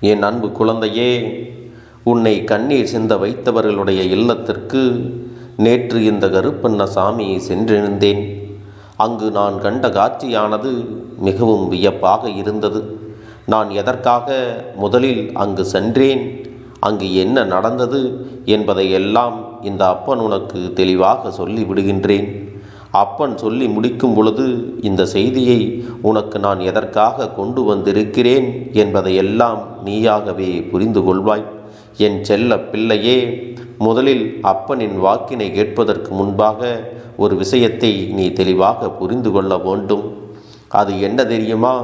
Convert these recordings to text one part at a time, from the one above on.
என் அன்பு குழந்தையே உன்னை கண்ணீர் சிந்த வைத்தவர்களுடைய இல்லத்திற்கு நேற்று இந்த கருப்பண்ண சாமியை சென்றிருந்தேன். அங்கு நான் கண்ட காட்சியானது மிகவும் வியப்பாக இருந்தது. நான் எதற்காக முதலில் அங்கு சென்றேன் அங்கு என்ன நடந்தது என்பதையெல்லாம் இந்த அப்பன் உனக்கு தெளிவாக சொல்லி விடுகின்றேன் அப்பன் சொல்லி முடிக்கும் பொழுது இந்த செய்தியை உனக்கு நான் எதற்காக கொண்டு வந்திருக்கிறேன் என்பதையெல்லாம் நீயாகவே புரிந்து கொள்வாய். என் செல்ல பிள்ளையே முதலில் அப்பனின் வாக்கினை கேட்பதற்கு முன்பாக ஒரு விஷயத்தை நீ தெளிவாக புரிந்து கொள்ள வேண்டும். அது என்ன தெரியுமா?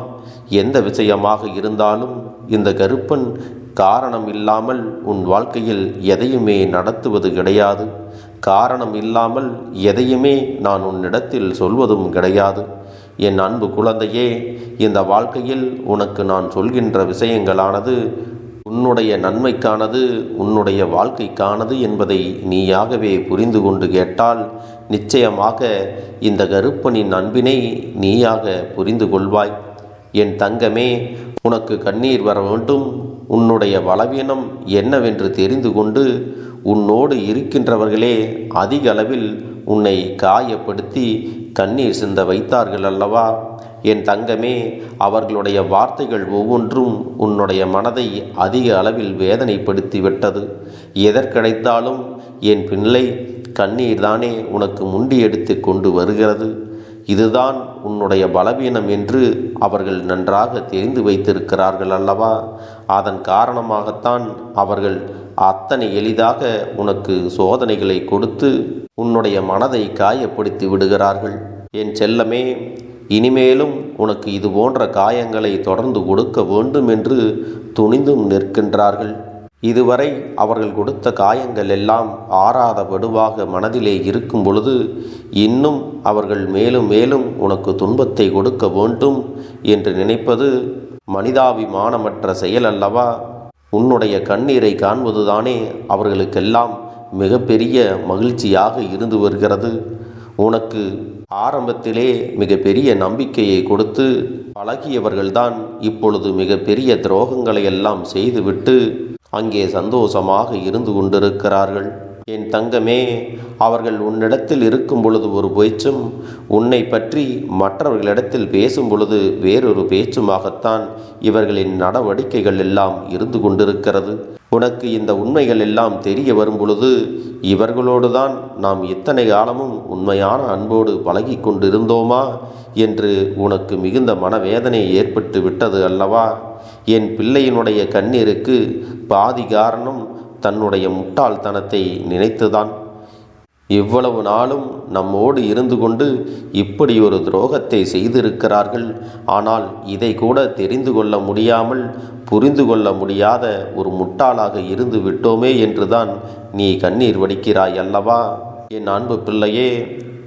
எந்த விஷயமாக இருந்தாலும் இந்த கருப்பன் காரணம் இல்லாமல் உன் வாழ்க்கையில் எதையுமே நடத்துவது கிடையாது. காரணம் இல்லாமல் எதையுமே நான் உன்னிடத்தில் சொல்வதும் கிடையாது. என் அன்பு குழந்தையே இந்த வாழ்க்கையில் உனக்கு நான் சொல்கின்ற விஷயங்களானது உன்னுடைய நன்மைக்கானது உன்னுடைய வாழ்க்கைக்கானது என்பதை நீயாகவே புரிந்து கொண்டு கேட்டால் நிச்சயமாக இந்த கருப்பனின் அன்பினை நீயாக புரிந்து கொள்வாய். என் தங்கமே உனக்கு கண்ணீர் வர வேண்டும். உன்னுடைய பலவீனம் என்னவென்று தெரிந்து கொண்டு உன்னோடு இருக்கின்றவர்களே அதிக அளவில் உன்னை காயப்படுத்தி கண்ணீர் சிந்த வைத்தார்கள் அல்லவா? என் தங்கமே அவர்களுடைய வார்த்தைகள் ஒவ்வொன்றும் உன்னுடைய மனதை அதிக அளவில் வேதனைப்படுத்தி விட்டது. எதற்கிடைத்தாலும் என் பிள்ளை கண்ணீர் தானே உனக்கு முண்டி எடுத்து கொண்டு வருகிறது. இதுதான் உன்னுடைய பலவீனம் என்று அவர்கள் நன்றாக தெரிந்து வைத்திருக்கிறார்கள் அல்லவா? அதன் காரணமாகத்தான் அவர்கள் அத்தனை எளிதாக உனக்கு சோதனைகளை கொடுத்து உன்னுடைய மனதை காயப்படுத்தி விடுகிறார்கள். என் செல்லமே இனிமேலும் உனக்கு இது போன்ற காயங்களை தொடர்ந்து கொடுக்க வேண்டும் என்று துணிந்தும் நிற்கின்றார்கள். இதுவரை அவர்கள் கொடுத்த காயங்கள் எல்லாம் ஆறாத வடுவாக மனதிலே இருக்கும் பொழுது இன்னும் அவர்கள் மேலும் மேலும் உனக்கு துன்பத்தை கொடுக்க வேண்டும் என்று நினைப்பது மனிதாபிமானமற்ற செயல் அல்லவா உன்னுடைய கண்ணீரை காண்பதுதானே அவர்களுக்கெல்லாம் மிகப்பெரிய மகிழ்ச்சியாக இருந்து வருகிறது. உனக்கு ஆரம்பத்திலே மிகப்பெரிய நம்பிக்கையை கொடுத்து பழகியவர்கள்தான் இப்பொழுது மிகப்பெரிய துரோகங்களை எல்லாம் செய்துவிட்டு அங்கே சந்தோஷமாக இருந்து கொண்டிருக்கிறார்கள். என் தங்கமே அவர்கள் உன்னிடத்தில் இருக்கும் பொழுது ஒரு பேச்சும் உன்னை பற்றி மற்றவர்களிடத்தில் பேசும் பொழுது வேறொரு பேச்சுமாகத்தான் இவர்களின் நடவடிக்கைகள் எல்லாம் இருந்து கொண்டிருக்கிறது. உனக்கு இந்த உண்மைகள் எல்லாம் தெரிய வரும் பொழுது இவர்களோடுதான் நாம் இத்தனை காலமும் உண்மையான அன்போடு பழகி கொண்டிருந்தோமா என்று உனக்கு மிகுந்த மனவேதனை ஏற்பட்டு விட்டது அல்லவா? என் பிள்ளையினுடைய கண்ணீருக்கு பாதி காரணம் தன்னுடைய முட்டாள்தனத்தை நினைத்துதான். இவ்வளவு நாளும் நம்மோடு இருந்து கொண்டு இப்படி ஒரு துரோகத்தை செய்திருக்கிறார்கள். ஆனால் இதை கூட தெரிந்து கொள்ள முடியாமல் புரிந்து கொள்ள முடியாத ஒரு முட்டாளாக இருந்து விட்டோமே என்றுதான் நீ கண்ணீர் வடிக்கிறாய் அல்லவா? என் அன்பு பிள்ளையே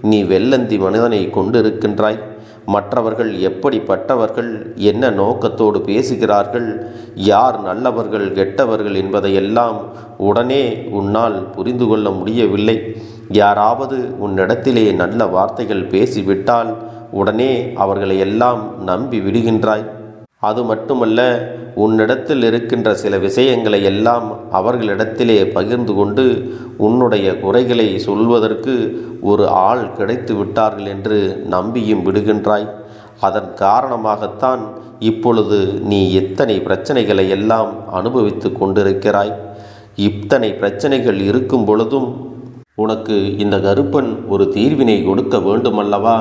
நீ வெள்ளந்தி மனிதனை கொண்டிருக்கின்றாய். மற்றவர்கள் எப்படிப்பட்டவர்கள் என்ன நோக்கத்தோடு பேசுகிறார்கள் யார் நல்லவர்கள் கெட்டவர்கள் என்பதையெல்லாம் உடனே உன்னால் புரிந்து கொள்ள முடியவில்லை. யாராவது உன்னிடத்திலே நல்ல வார்த்தைகள் பேசிவிட்டால் உடனே அவர்களை எல்லாம் நம்பி விடுகின்றாய். அது மட்டுமல்ல உன்னிடத்தில் இருக்கின்ற சில விஷயங்களை எல்லாம் அவர்களிடத்திலே பகிர்ந்து கொண்டு உன்னுடைய குறைகளை சொல்வதற்கு ஒரு ஆள் கிடைத்து விட்டார்கள் என்று நம்பியும் விடுகின்றாய். அதன் காரணமாகத்தான் இப்பொழுது நீ எத்தனை பிரச்சனைகளை எல்லாம் அனுபவித்து கொண்டிருக்கிறாய். இத்தனை பிரச்சனைகள் இருக்கும் பொழுதும் உனக்கு இந்த கருப்பன் ஒரு தீர்வினை கொடுக்க வேண்டுமல்லவா?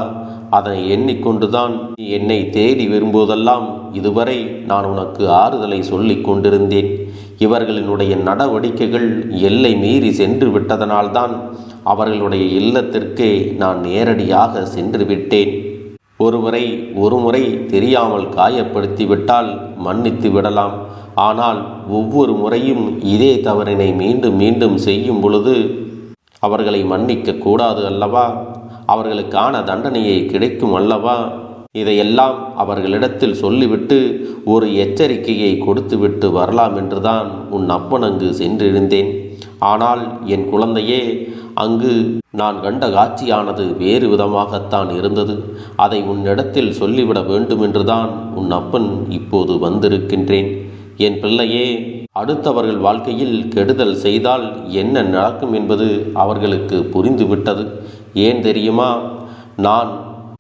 அதனை எண்ணிக்கொண்டுதான் நீ என்னை தேடி விரும்புவதெல்லாம் இதுவரை நான் உனக்கு ஆறுதலை சொல்லிக் கொண்டிருந்தேன். இவர்களினுடைய நடவடிக்கைகள் எல்லை மீறி சென்று விட்டதனால்தான் அவர்களுடைய இல்லத்திற்கே நான் நேரடியாக சென்று விட்டேன். ஒருவரை ஒருமுறை தெரியாமல் காயப்படுத்தி விட்டால் மன்னித்து விடலாம். ஆனால் ஒவ்வொரு முறையும் இதே தவறினை மீண்டும் மீண்டும் செய்யும் பொழுது அவர்களை மன்னிக்க கூடாது அல்லவா? அவர்களுக்கான தண்டனையை கிடைக்கும் அல்லவா? இதையெல்லாம் அவர்களிடத்தில் சொல்லிவிட்டு ஒரு எச்சரிக்கையை கொடுத்துவிட்டு வரலாம் என்றுதான் உன் அப்பன் அங்கு சென்றிருந்தேன். ஆனால் என் குழந்தையே அங்கு நான் கண்ட காட்சியானது வேறு விதமாகத்தான் இருந்தது. அதை உன்னிடத்தில் சொல்லிவிட வேண்டுமென்றுதான் உன் அப்பன் இப்போது வந்திருக்கின்றேன். என் பிள்ளையே அடுத்தவர்கள் வாழ்க்கையில் கெடுதல் செய்தால் என்ன நடக்கும் என்பது அவர்களுக்கு புரிந்துவிட்டது. ஏன் தெரியுமா? நான்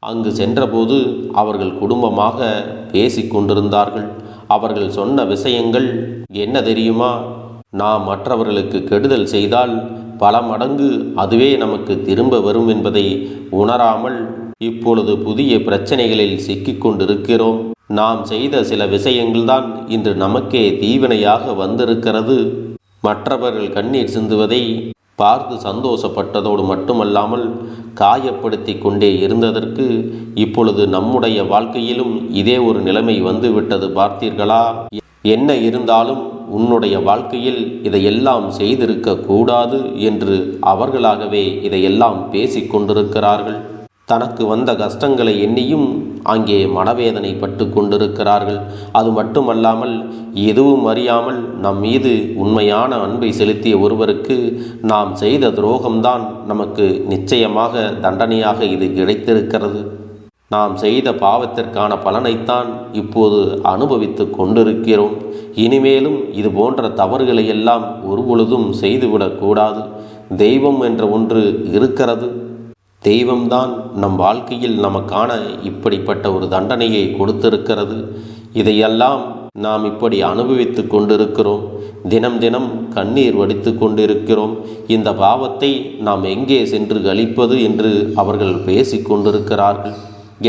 அங்கு சென்றபோது அவர்கள் குடும்பமாக பேசிக்கொண்டிருந்தார்கள் அவர்கள் சொன்ன விஷயங்கள் என்ன தெரியுமா? நாம் மற்றவர்களுக்கு கெடுதல் செய்தால் பல மடங்கு அதுவே நமக்கு திரும்ப வரும் என்பதை உணராமல் இப்பொழுது புதிய பிரச்சனைகளில் சிக்கிக்கொண்டிருக்கிறோம் கொண்டிருக்கிறோம். நாம் செய்த சில விஷயங்கள்தான் இன்று நமக்கே தீவினையாக வந்திருக்கிறது. மற்றவர்கள் கண்ணீர் சிந்துவதை பார்த்து சந்தோஷப்பட்டதோடு மட்டுமல்லாமல் காயப்படுத்தி கொண்டே இருந்ததற்கு இப்பொழுது நம்முடைய வாழ்க்கையிலும் இதே ஒரு நிலைமை வந்துவிட்டது பார்த்தீர்களா? என்ன இருந்தாலும் உன்னுடைய வாழ்க்கையில் இதையெல்லாம் செய்திருக்க கூடாது என்று அவர்களாகவே இதையெல்லாம் பேசிக் கொண்டிருக்கிறார்கள். தனக்கு வந்த கஷ்டங்களை எண்ணியும் அங்கே மனவேதனை பட்டு கொண்டிருக்கிறார்கள். அது மட்டுமல்லாமல் எதுவும் அறியாமல் நம் மீது உண்மையான அன்பை செலுத்திய ஒருவருக்கு நாம் செய்த துரோகம்தான் நமக்கு நிச்சயமாக தண்டனையாக இது கிடைத்திருக்கிறது. நாம் செய்த பாவத்திற்கான பலனைத்தான் இப்போது அனுபவித்து கொண்டிருக்கிறோம். இனிமேலும் இது போன்ற தவறுகளை எல்லாம் ஒருபொழுதும் செய்துவிடக்கூடாது தெய்வம் என்ற ஒன்று இருக்கிறது. தெய்வம்தான் நம் வாழ்க்கையில் நமக்கான இப்படிப்பட்ட ஒரு தண்டனையை கொடுத்திருக்கிறது. இதையெல்லாம் நாம் இப்படி அனுபவித்து கொண்டிருக்கிறோம். தினம் தினம் கண்ணீர் வடித்து கொண்டிருக்கிறோம். இந்த பாவத்தை நாம் எங்கே சென்று கழிப்பது என்று அவர்கள் பேசி கொண்டிருக்கிறார்கள்.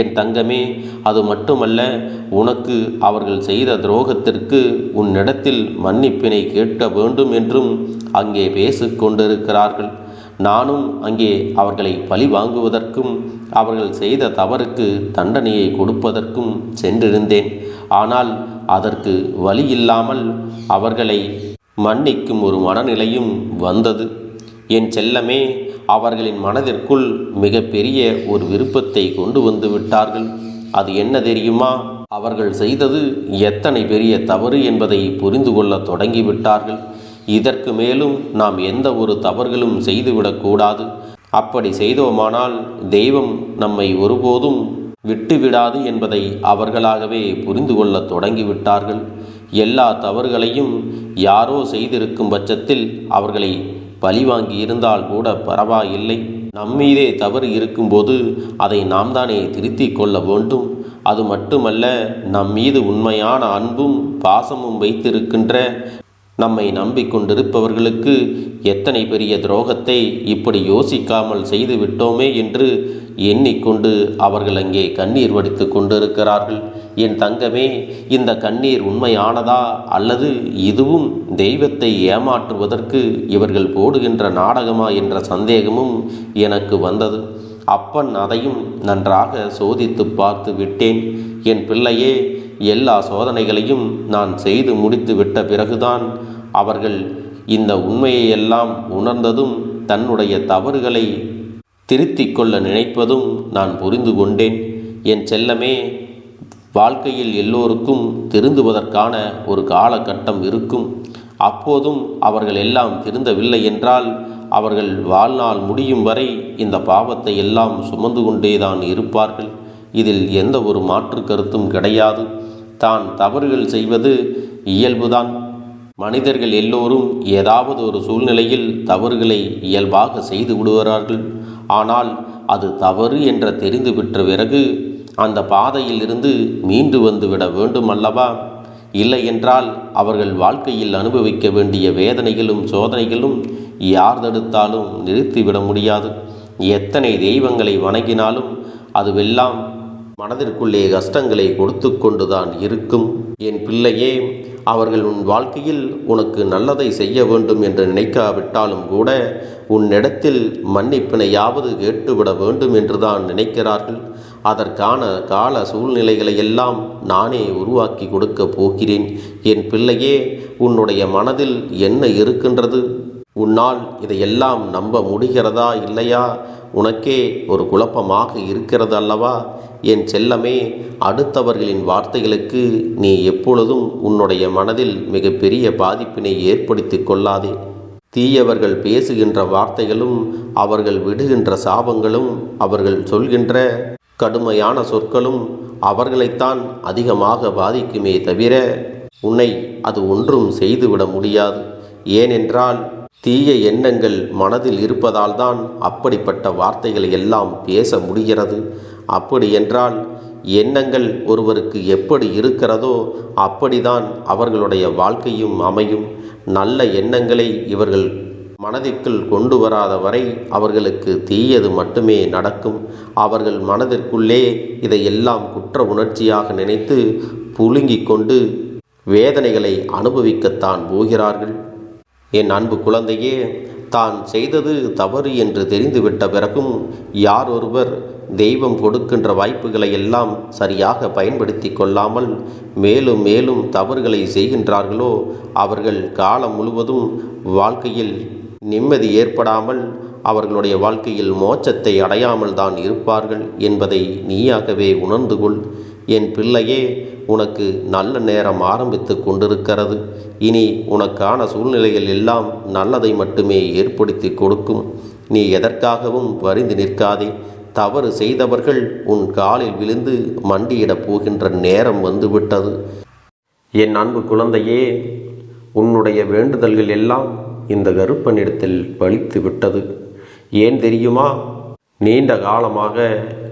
என் தங்கமே அது மட்டுமல்ல உனக்கு அவர்கள் செய்த துரோகத்திற்கு உன்னிடத்தில் மன்னிப்பினை கேட்க வேண்டும் என்றும் அங்கே பேசிக் கொண்டிருக்கிறார்கள். நானும் அங்கே அவர்களை பழி வாங்குவதற்கும் அவர்கள் செய்த தவறுக்கு தண்டனையை கொடுப்பதற்கும் சென்றிருந்தேன். ஆனால் அதற்கு வழி இல்லாமல் அவர்களை மன்னிக்கும் ஒரு மனநிலையும் வந்தது. என் செல்லமே அவர்களின் மனதிற்குள் மிகப்பெரிய ஒரு விருப்பத்தை கொண்டு வந்து விட்டார்கள். அது என்ன தெரியுமா? அவர்கள் செய்தது எத்தனை பெரிய தவறு என்பதை புரிந்து கொள்ள தொடங்கிவிட்டார்கள். இதற்கு மேலும் நாம் எந்த ஒரு தவறுகளும் செய்துவிடக்கூடாது அப்படி செய்தோமானால் தெய்வம் நம்மை ஒருபோதும் விட்டுவிடாது என்பதை அவர்களாகவே புரிந்து கொள்ள தொடங்கிவிட்டார்கள். எல்லா தவறுகளையும் யாரோ செய்திருக்கும் பட்சத்தில் அவர்களை பழிவாங்கி இருந்தால் கூட பரவாயில்லை. நம்மீதே தவறு இருக்கும்போது அதை நாம் தானே திருத்திக் கொள்ள வேண்டும். அது மட்டுமல்ல நம் மீது உண்மையான அன்பும் பாசமும் வைத்திருக்கின்ற நம்மை நம்பிக்கொண்டிருப்பவர்களுக்கு எத்தனை பெரிய துரோகத்தை இப்படி யோசிக்காமல் செய்து விட்டோமே என்று எண்ணிக்கொண்டு அவர்கள் அங்கே கண்ணீர் வடித்து கொண்டிருக்கிறார்கள். என் தங்கமே இந்த கண்ணீர் உண்மையானதா அல்லது இதுவும் தெய்வத்தை ஏமாற்றுவதற்கு இவர்கள் போடுகின்ற நாடகமா என்ற சந்தேகமும் எனக்கு வந்தது. அப்பன் அதையும் நன்றாக சோதித்து பார்த்து விட்டேன். என் பிள்ளையே எல்லா சோதனைகளையும் நான் செய்து முடித்து விட்ட பிறகுதான் அவர்கள் இந்த உண்மையை எல்லாம் உணர்ந்ததும் தன்னுடைய தவறுகளை திருத்திக் கொள்ள நினைப்பதும் நான் புரிந்து கொண்டேன். என் செல்லமே வாழ்க்கையில் எல்லோருக்கும் திருந்துவதற்கான ஒரு காலகட்டம் இருக்கும். அப்போதும் அவர்கள் எல்லாம் திருந்தவில்லை என்றால் அவர்கள் வாழ்நாள் முடியும் வரை இந்த பாவத்தை எல்லாம் சுமந்து கொண்டேதான் இருப்பார்கள். இதில் எந்த ஒரு மாற்று கருத்தும் கிடையாது. தான் தவறுகள் செய்வது இயல்புதான். மனிதர்கள் எல்லோரும் ஏதாவது ஒரு சூழ்நிலையில் தவறுகளை இயல்பாக செய்து விடுகிறார்கள். ஆனால் அது தவறு என்ற தெரிந்து பெற்ற பிறகு அந்த பாதையில் இருந்து மீண்டு வந்து விட வேண்டும் அல்லவா இல்லை என்றால் அவர்கள் வாழ்க்கையில் அனுபவிக்க வேண்டிய வேதனைகளும் சோதனைகளும் யார் தடுத்தாலும் நிறுத்திவிட முடியாது. எத்தனை தெய்வங்களை வணங்கினாலும் அதுவெல்லாம் மனதிற்குள்ளே கஷ்டங்களை கொடுத்து கொண்டுதான் இருக்கும். என் பிள்ளையே அவர்கள் உன் வாழ்க்கையில் உனக்கு நல்லதை செய்ய வேண்டும் என்று நினைக்காவிட்டாலும் கூட உன்னிடத்தில் மன்னிப்பினையாவது கேட்டுவிட வேண்டும் என்றுதான் நினைக்கிறார்கள். அதற்கான கால சூழ்நிலைகளை எல்லாம் நானே உருவாக்கி கொடுக்க போகிறேன். என் பிள்ளையே உன்னுடைய மனதில் என்ன இருக்கின்றது? உன்னால் இதையெல்லாம் நம்ப முடிகிறதா இல்லையா? உனக்கே ஒரு குழப்பமாக இருக்கிறது அல்லவா? என் செல்லமே அடுத்தவர்களின் வார்த்தைகளுக்கு நீ எப்பொழுதும் உன்னுடைய மனதில் மிகப்பெரிய பாதிப்பினை ஏற்படுத்தி கொள்ளாதே. தீயவர்கள் பேசுகின்ற வார்த்தைகளும் அவர்கள் விடுகின்ற சாபங்களும் அவர்கள் சொல்கின்ற கடுமையான சொற்களும் அவர்களைத்தான் அதிகமாக பாதிக்குமே தவிர உன்னை அது ஒன்றும் செய்துவிட முடியாது. ஏனென்றால் தீய எண்ணங்கள் மனதில் இருப்பதால் தான் அப்படிப்பட்ட வார்த்தைகளை எல்லாம் பேச முடிகிறது. அப்படி என்றால் எண்ணங்கள் ஒருவருக்கு எப்படி இருக்கிறதோ அப்படிதான் அவர்களுடைய வாழ்க்கையும் அமையும். நல்ல எண்ணங்களை இவர்கள் மனதிற்குள் கொண்டு வராத வரை அவர்களுக்கு தீயது மட்டுமே நடக்கும். அவர்கள் மனதிற்குள்ளே இதையெல்லாம் குற்ற உணர்ச்சியாக நினைத்து புழுங்கிக் கொண்டு வேதனைகளை அனுபவிக்கத்தான் போகிறார்கள். என் அன்பு குழந்தையே தான் செய்தது தவறு என்று தெரிந்துவிட்ட பிறகும் யார் ஒருவர் தெய்வம் கொடுக்கின்ற வாய்ப்புகளை எல்லாம் சரியாக பயன்படுத்தி கொள்ளாமல் மேலும் மேலும் தவறுகளை செய்கின்றார்களோ அவர்கள் காலம் முழுவதும் வாழ்க்கையில் நிம்மதி ஏற்படாமல் அவர்களுடைய வாழ்க்கையில் மோட்சத்தை அடையாமல் தான் இருப்பார்கள் என்பதை நீயாகவே உணர்ந்து கொள். என் பிள்ளையே உனக்கு நல்ல நேரம் ஆரம்பித்து கொண்டிருக்கிறது. இனி உனக்கான சூழ்நிலைகள் எல்லாம் நல்லதை மட்டுமே ஏற்படுத்தி கொடுக்கும். நீ எதற்காகவும் வரிந்து நிற்காதே. தவறு செய்தவர்கள் உன் காலில் விழுந்து மண்டியிடப் போகின்ற நேரம் வந்துவிட்டது. என் அன்பு குழந்தையே உன்னுடைய வேண்டுதல்கள் எல்லாம் இந்த கருப்பனிடத்தில் பலித்து விட்டது ஏன் தெரியுமா? நீண்ட காலமாக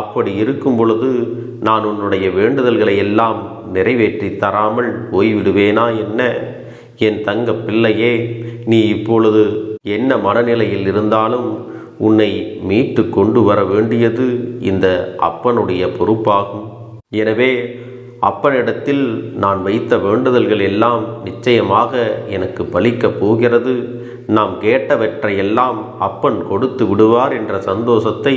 அப்படி இருக்கும் பொழுது நான் உன்னுடைய வேண்டுதல்களை எல்லாம் நிறைவேற்றி தராமல் போய்விடுவேனா என்ன? என் தங்க பிள்ளையே நீ இப்பொழுது என்ன மனநிலையில் இருந்தாலும் உன்னை மீட்டு கொண்டு வர வேண்டியது இந்த அப்பனுடைய பொறுப்பாகும். எனவே அப்பனிடத்தில் நான் வைத்த வேண்டுதல்கள் எல்லாம் நிச்சயமாக எனக்கு பலிக்கப் போகிறது. நாம் கேட்டவற்றையெல்லாம் அப்பன் கொடுத்து விடுவார் என்ற சந்தோஷத்தை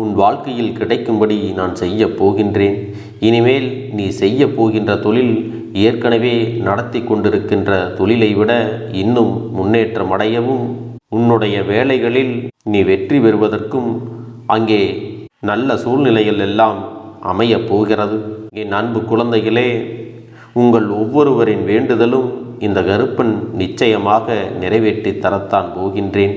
உன் வாழ்க்கையில் கிடைக்கும்படி நான் செய்ய போகின்றேன். இனிமேல் நீ செய்ய போகின்ற தொழில் ஏற்கனவே நடத்தி கொண்டிருக்கின்ற தொழிலை விட இன்னும் முன்னேற்றம் அடையவும் உன்னுடைய வேலைகளில் நீ வெற்றி பெறுவதற்கும் அங்கே நல்ல சூழ்நிலைகள் எல்லாம் அமையப் போகிறது. என் அன்பு குழந்தைகளே உங்கள் ஒவ்வொருவரின் வேண்டுதலும் இந்த கருப்பன் நிச்சயமாக நிறைவேற்றி தரத்தான் போகின்றேன்.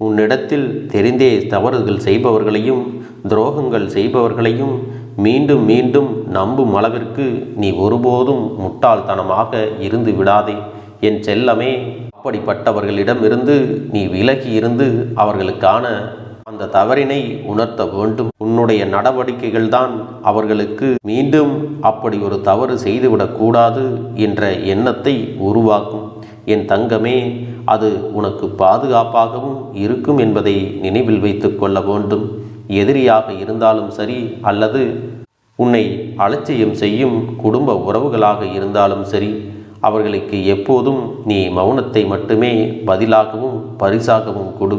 உன்னிடத்தில் தெரிந்தே தவறுகள் செய்பவர்களையும் துரோகங்கள் செய்பவர்களையும் மீண்டும் மீண்டும் நம்பும் அளவிற்கு நீ ஒருபோதும் முட்டாள்தனமாக இருந்து விடாதே. என் செல்லமே அப்படிப்பட்டவர்களிடமிருந்து நீ விலகி இருந்து அவர்களுக்கான அந்த தவறினை உணர்த்த வேண்டும். உன்னுடைய நடவடிக்கைகள் தான் அவர்களுக்கு மீண்டும் அப்படி ஒரு தவறு செய்துவிடக்கூடாது என்ற எண்ணத்தை உருவாக்கும். என் தங்கமே அது உனக்கு பாதுகாப்பாகவும் இருக்கும் என்பதை நினைவில் வைத்துக் கொள்ள வேண்டும். எதிரியாக இருந்தாலும் சரி அல்லது உன்னை அலட்சியம் செய்யும் குடும்ப உறவுகளாக இருந்தாலும் சரி அவர்களுக்கு எப்போதும் நீ மௌனத்தை மட்டுமே பதிலாகவும் பரிசாகவும் கொடு.